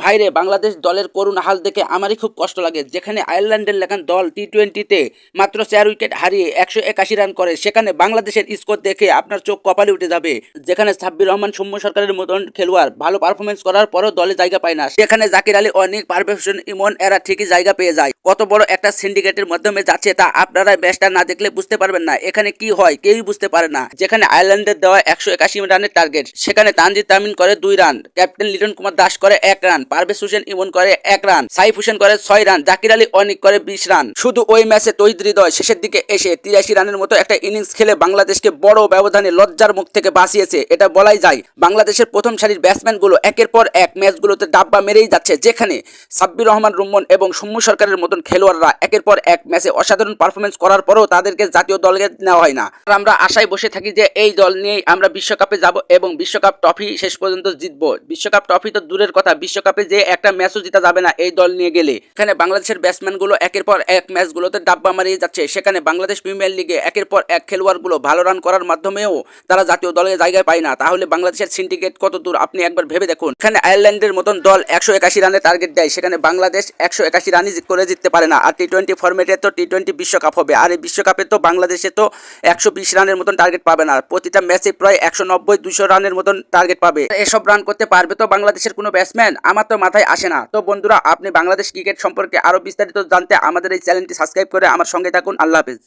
ভাইরে, বাংলাদেশ দলের করুণ হাল দেখে আমারই খুব কষ্ট লাগে। যেখানে আয়ারল্যান্ডের লেখান দল টি টোয়েন্টিতে মাত্র চার উইকেট হারিয়ে একশো একাশি রান করে, সেখানে বাংলাদেশের স্কোর দেখে আপনার চোখ কপালে উঠে যাবে। যেখানে সাব্বির রহমান, সৌম্য সরকারের মতন খেলোয়াড়, ভালো পারফরমেন্স করার পরও দলে জায়গা পায় না। সেখানে জাকির আলী অনেক পারফেকশন ইমন এরা ঠিকই জায়গা পেয়ে যায়। কত বড় একটা সিন্ডিকেটের মাধ্যমে যাচ্ছে তা আপনারা ম্যাচটা না দেখলে বুঝতে পারবেন না। এখানে কি হয় কেউই বুঝতে পারে না। যেখানে আয়ারল্যান্ডের দেওয়া একশো একাশি রানের টার্গেট সেখানে তানজিদ তামিন করে দুই রান ক্যাপ্টেন লিটন কুমার দাস করে এক রান পারভেজ হোসেন ইমন করে এক রান, সাইফ হোসেন করে ছয় রান, জাকির আলী অনিক করে বিশ রান। শুধু ওই ম্যাচে তৈদ হৃদয়, শেষের দিকে এসে তিরাশি রানের মতো একটা ইনিংস খেলে বাংলাদেশকে বড় ব্যবধানে লজ্জার মুখ থেকে বাঁচিয়েছে, এটা বলাই যায়। বাংলাদেশের প্রথম সারির ব্যাটসম্যানগুলো একের পর এক ম্যাচগুলোতে ডাব্বা মেরেই যাচ্ছে, যেখানে সাব্বির রহমান, রুম্মন এবং সৌম্য সরকারের মতন খেলোয়াড়রা একের পর এক ম্যাচে অসাধারণ পারফরমেন্স করার পরও তাদেরকে জাতীয় দলকে নেওয়া হয় না। আমরা আশায় বসে থাকি যে এই দল নিয়েই আমরা বিশ্বকাপে যাব এবং বিশ্বকাপ ট্রফি শেষ পর্যন্ত জিতবো। বিশ্বকাপ ট্রফি তো দূরের কথা, বিশ্বকাপে যে একটা ম্যাচও জিতা যাবে না এই দল নিয়ে গেলে। এখানে বাংলাদেশের ব্যাটসম্যানগুলো একের পর এক ম্যাচগুলোতে ডাব্বা মারিয়ে যাচ্ছে। সেখানে বাংলাদেশ প্রিমিয়ার লিগে একের পর এক খেলোয়াড়গুলো ভালো রান করার মাধ্যমেও তারা জাতীয় দলের জায়গায় পায় না। তাহলে বাংলাদেশের সিন্ডিকেট কত দূর? আপনি একবার ভেবে দেখুন। এখানে আয়ারল্যান্ডের মতন দল একশো একাশি রানের টার্গেট দেয়। সেখানে বাংলাদেশ একশো একাশি রানই করে জিততে পারে না। আর টি টোয়েন্টি ফর্মেটে তো টি টোয়েন্টি বিশ্বকাপ হবে। আর এই বিশ্বকাপে তো বাংলাদেশে তো একশো বিশ রানের মতন টার্গেট পাবে না। প্রতিটা ম্যাচে প্রায় একশো নব্বই দুশো রানের মতন টার্গেট পাবে। এসব রান করতে পারবে তো বাংলাদেশের কোনো ব্যাটসম্যান আমার তো মাথায় আসে না। তো বন্ধুরা, আপনি বাংলাদেশ ক্রিকেট সম্পর্কে আরও বিস্তারিত জানতে আমাদের এই চ্যানেলটি সাবস্ক্রাইব করে আমার সঙ্গে থাকুন। আল্লাহ হাফিজ।